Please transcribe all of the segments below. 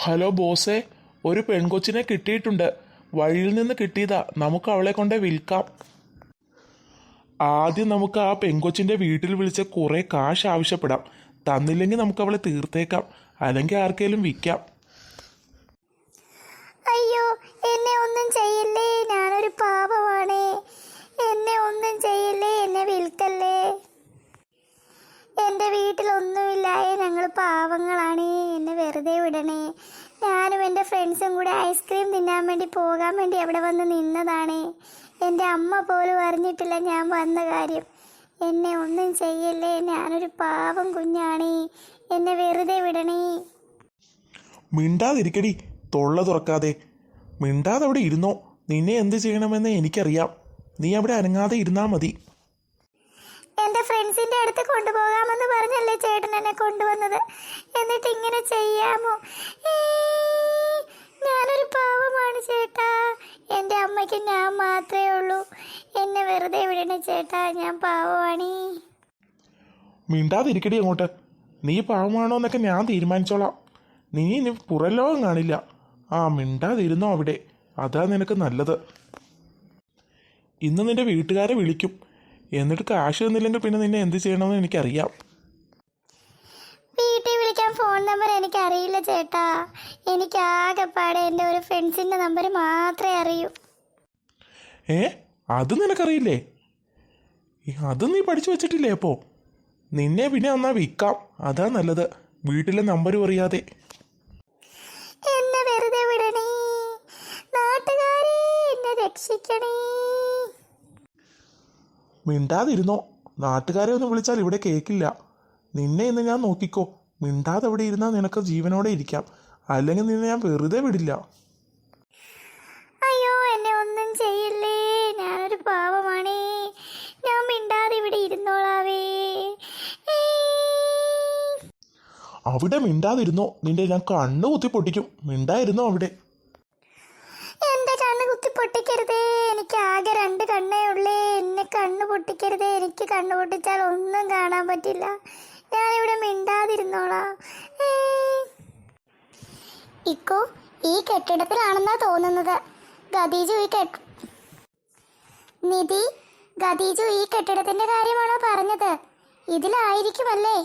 Hello ബോസേ ഒരു പെൺകൊച്ചിനെ കിട്ടിയിട്ടുണ്ട്. വഴിയിൽ നിന്ന് കിട്ടിയതാ. നമുക്ക് അവളെ കൊണ്ട് വിൽക്കാം. ആദ്യം നമുക്ക് ആ പെൺകൊച്ചിന്റെ വീട്ടിൽ വിളിച്ച കുറേ കാശ് ആവശ്യപ്പെടാം. തന്നില്ലെങ്കിൽ നമുക്ക് അവളെ തീർത്തേക്കാം. അല്ലെങ്കിൽ ആർക്കെങ്കിലും വിൽക്കാം. അയ്യോ എന്നെ ഒന്നും ചെയ്യില്ലേ? ഞാനൊരു പാപമാണേ എന്നെ ഒന്നും ചെയ്യല്ലേ എന്നെ വിൽക്കല്ലേ എന്റെ വീട്ടിലൊന്നുമില്ലായേ ഞങ്ങൾ പാവങ്ങളാണേ എന്നെ വെറുതെ വിടണേ ഞാനും എന്റെ ഫ്രണ്ട്സും കൂടെ ഐസ്ക്രീം തിന്നാൻ വേണ്ടി പോകാൻ വേണ്ടി അവിടെ വന്ന് നിന്നതാണ്. എന്റെ അമ്മ പോലും അറിഞ്ഞിട്ടില്ല ഞാൻ വന്ന കാര്യം. എന്നെ ഒന്നും ചെയ്യല്ലേ? ഞാനൊരു പാവം കുഞ്ഞാണേ. എന്നെ വെറുതെ വിടണേ. മിണ്ടാതിരിക്കടി. തൊള്ള തുറക്കാതെ. മിണ്ടാതെ അവിടെ ഇരുന്നോ? നിന്നെ എന്ത് ചെയ്യണമെന്ന് എനിക്കറിയാം. നീ അവിടെ അനങ്ങാതെ ഇരുന്നാൽ മതി. എന്റെ ഫ്രണ്ട്സിന്റെ അടുത്ത് കൊണ്ടുപോകാമെന്ന് പറഞ്ഞല്ലേ ചേട്ടൻ എന്നെ കൊണ്ടുവന്നത്? എന്നിട്ട് ഇങ്ങനെ ചെയ്യാമോ? ഏ, ഞാനൊരു പാവമാണ് ചേട്ടാ. എന്റെ അമ്മയ്ക്ക് ഞാൻ മാത്രമേ ഉള്ളൂ. എന്നെ വെറുതെ വിടണ ചേട്ടാ. ഞാൻ പാവമാണ്. മിണ്ടാതിരിക്കടി അങ്ങോട്ട്. നീ പാവമാണോ എന്നൊക്കെ ഞാൻ തീരുമാനിച്ചോളാം. നീ ഇനി പുറം ലോകം കാണില്ല. ആ മിണ്ടാതിരുന്നോ അവിടെ. അതാ നിനക്ക് നല്ലത്. ഇന്ന് നിന്റെ വീട്ടുകാരെ വിളിക്കും. എന്നിട്ട് കാശ് തന്നില്ലെങ്കിൽ പിന്നെ നിന്നെ എന്ത് ചെയ്യണമെന്ന് എനിക്കറിയാം. വീട്ടിൽ വിളിക്കാൻ ഫോൺ നമ്പർ എനിക്കറിയില്ല ചേട്ടാ. എനിക്ക് ആകെപ്പാടെ എന്റെ ഒരു ഫ്രണ്ട്സിന്റെ നമ്പർ മാത്രമേ അറിയൂ. ഏ? അത് നിനക്കറിയില്ലേ? അത് നീ പഠിച്ചു വെച്ചിട്ടില്ലേ അപ്പോ നിന്നെ പിന്നെ എന്നാ വിൽക്കാം? അതാ നല്ലത്. വീട്ടിലെ നമ്പരും അറിയാതെ എന്നെ വെറുതെ വിടണേ. നാട്ടുകാരെ എന്നെ രക്ഷിക്കണേ. മിണ്ടാതിരുന്നോ? നാട്ടുകാരെ ഒന്ന് വിളിച്ചാൽ ഇവിടെ കേൾക്കില്ല നിന്നെ ഇന്ന് ഞാൻ നോക്കിക്കോ. മിണ്ടാതെ ഇവിടെ ഇരുന്നാൽ നിനക്ക് ജീവനോടെ ഇരിക്കാം. അല്ലെങ്കിൽ നിന്നെ ഞാൻ വെറുതെ വിടില്ല. അയ്യോ എന്നെ ഒന്നും ചെയ്യില്ലേ. ഞാനൊരു പാവമാണേ. ഞാൻ മിണ്ടാതെ ഇവിടെ ഇരുന്നോളാവേ. അവിടെ മിണ്ടാതിരുന്നോ? നിന്റെ ഞാൻ കണ്ണ് കുത്തി പൊട്ടിക്കും. മിണ്ടായിരുന്നോ അവിടെ? എന്റെ കണ്ണ് കുത്തി പൊട്ടിക്കരുതേ? എനിക്ക് ആകെ രണ്ട് കണ്ണേ ഉള്ളേ. എന്നെ കണ്ണ് പൊട്ടിക്കരുതേ. എനിക്ക് കണ്ണ് പൊട്ടിച്ചാൽ ഒന്നും കാണാൻ പറ്റില്ല. ഞാനിവിടെ മിണ്ടാതിരുന്നോളാം. ഇക്കോ ഈ കെട്ടിടത്തിലാണെന്നാ തോന്നുന്നത്. ഗദീജു ഈ കെട്ട നിധി ഗദീജു ഈ കെട്ടിടത്തിന്റെ കാര്യമാണോ പറഞ്ഞത്? ഇതിലായിരിക്കുമല്ലേ?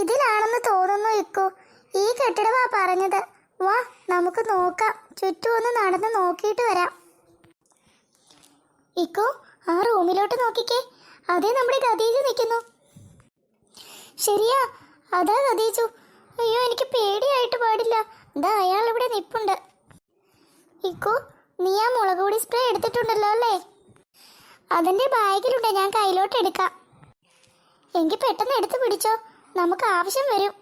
ഇതിലാണെന്ന് തോന്നുന്നു ഇക്കു. ഈ കെട്ടിടമാ പറഞ്ഞത്. വാ നമുക്ക് നോക്കാം. ചുറ്റും ഒന്ന് നടന്ന് നോക്കിയിട്ട് വരാം. ഇക്കു ആ റൂമിലോട്ട് നോക്കിക്കേ. അതേ നമ്മുടെ ഗദീജു നിൽക്കുന്നു. ശരിയാ അതാ ഗദീജു അയ്യോ എനിക്ക് പേടിയായിട്ട് പാടില്ല. ഇതാ അയാൾ ഇവിടെ നിപ്പുണ്ട്. ഇക്കോ നീ ആ മുളക് പൊടി സ്പ്രേ എടുത്തിട്ടുണ്ടല്ലോ അല്ലേ? അതിന്റെ ബാഗിലുണ്ട് ഞാൻ കയ്യിലോട്ട് എടുക്കാം. എങ്കിൽ പെട്ടെന്ന് എടുത്തു പിടിച്ചോ. നമുക്ക് ആവശ്യം വരും.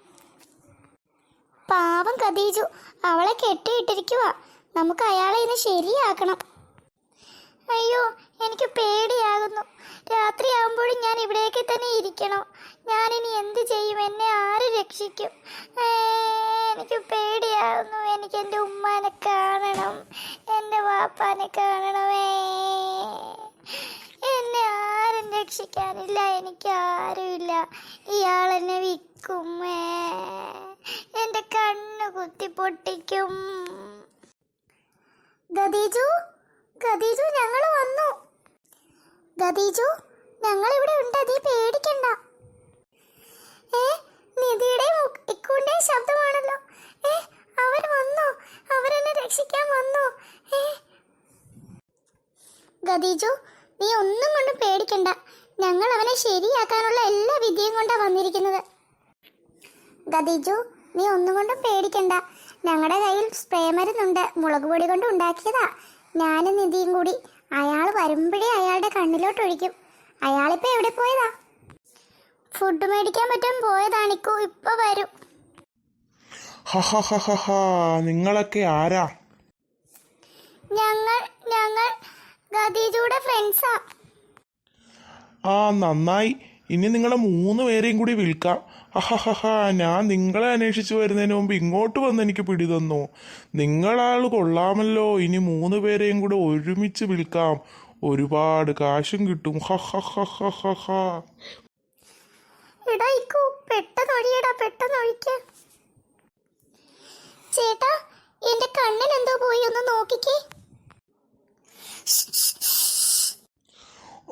പാവം കദീജു അവളെ കെട്ടിയിട്ടിരിക്കുക നമുക്ക് അയാളെ ഇന്ന് ശരിയാക്കണം. അയ്യോ എനിക്ക് പേടിയാകുന്നു. രാത്രിയാകുമ്പോഴും ഞാൻ ഇരിക്കണം ഞാനിനി എന്ത് ചെയ്യും? എന്നെ ആര് രക്ഷിക്കും? എനിക്ക് പേടിയാകുന്നു എനിക്ക് എന്റെ ഉമ്മാനെ കാണണം. എന്റെ വാപ്പാനെ കാണണമേ. എന്നെ ആരും രക്ഷിക്കാനില്ല. എനിക്ക് ആരുമില്ല. ഇയാൾ എന്നെ വിൽക്കുമേ എന്റെ കണ്ണ് കുത്തി പൊട്ടിക്കും. ഗദീജു ഗദീജു ഞങ്ങൾ വന്നു. ഗദീജു ഞങ്ങൾ ഇവിടെ ഉണ്ട് അതിൽ പേടിക്കണ്ട. ഏ നിധിയുടെ ഇക്കുന്റെ ശബ്ദമാണല്ലോ. ഏ അവർ വന്നു? അവരെന്നെ രക്ഷിക്കാൻ വന്നു? ഏ. ഗദീജു നീ ഒന്നും കൊണ്ടും പേടിക്കണ്ട. ഞങ്ങൾ അവനെ ശരിയാക്കാനുള്ള എല്ലാ വിദ്യയും കൊണ്ടാണ് വന്നിരിക്കുന്നത്. ഗദീജു നീ ഒന്നും കൊണ്ടും പേടിക്കണ്ട. ഞങ്ങളുടെ കയ്യിൽ സ്പ്രേ മരുന്നുണ്ട്. മുളക് പൊടി കൊണ്ട് ഉണ്ടാക്കിയതാ. ഞാനും നിധിയും കൂടി അയാൾ വരുമ്പോഴേ അയാളുടെ കണ്ണിലോട്ട് ഒഴിക്കും അയാളിപ്പോ എവിടെ പോയതാ? ഫുഡ് മേടിക്കാൻ പറ്റാൻ പോയതാണിക്കു ഇപ്പൊ വരും. നിങ്ങളൊക്കെ ആരാ? ഞങ്ങൾ ഞങ്ങൾ ഗദീജുടെ ഫ്രണ്ട്സാ. ആ നന്നായി. ഇനി നിങ്ങളെ മൂന്ന് പേരെയും കൂടി വിൽക്കാം ഹഹഹഹ ഞാൻ നിങ്ങളെ അന്വേഷിച്ചു വരുന്നതിന് മുമ്പ് ഇങ്ങോട്ട് വന്ന് എനിക്ക് പിടി തന്നു. നിങ്ങളാൾ കൊള്ളാമല്ലോ. ഇനി മൂന്ന് പേരെയും കൂടെ ഒരുമിച്ച് വിൽക്കാം ഒരുപാട് കാശും കിട്ടും. ചേട്ടാ എന്റെ കണ്ണിൽ എന്തോ പോയി ഒന്ന് നോക്കിക്കേ.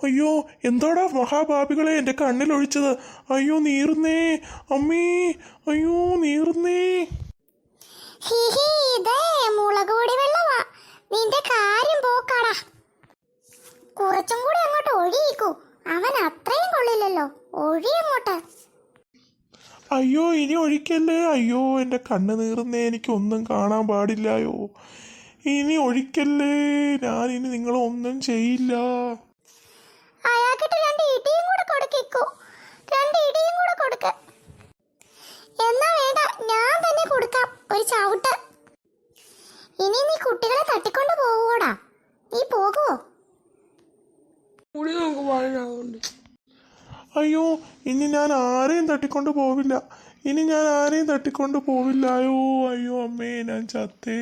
അയ്യോ എന്തോടാ മഹാഭാപികളെ എന്റെ കണ്ണിൽ ഒഴിച്ചത്? അയ്യോ നീറുന്നേ അമ്മീ അയ്യോ നീറുന്നേ. ഹിഹി ഇതേ മുളക് പൊടി വെള്ളമാ. നിന്റെ കാര്യം പോക്കാടാ. കുറച്ചും കൂടി അങ്ങോട്ട് ഒഴിയിക്കൂ അവൻ അത്രയും കൊള്ളില്ലല്ലോ. ഒഴി അങ്ങോട്ട്. അയ്യോ ഇനി ഒഴിക്കല്ലേ? അയ്യോ എന്റെ കണ്ണ് നീറുന്നേ എനിക്ക് ഒന്നും കാണാൻ പാടില്ലായോ? ഇനി ഒഴിക്കല്ലേ? ഞാൻ ഇനി നിങ്ങളെ ഒന്നും ചെയ്യില്ല. അയാൾക്കിട്ട് രണ്ട് ഇടിയും കൂടെ കൊടുക്കിക്കോ. രണ്ട് ഇടിയും കൂടെ കൊടുക്ക. എന്നാ വേണ്ട ഞാൻ തന്നെ കൊടുക്കാം. ഒരു ചവിട്ട്. ഇനി നീ കുട്ടികളെ തട്ടിക്കൊണ്ട് പോകൂടാ നീ പോകുവോ? കൂടി നമുക്ക് പാടില്ലാതുകൊണ്ട് അയ്യോ ഇനി ഞാൻ ആരെയും തട്ടിക്കൊണ്ട് പോവില്ല. ഇനി ഞാൻ ആരെയും തട്ടിക്കൊണ്ട് പോവില്ലായോ അയ്യോ അമ്മേ ഞാൻ ചത്തേ.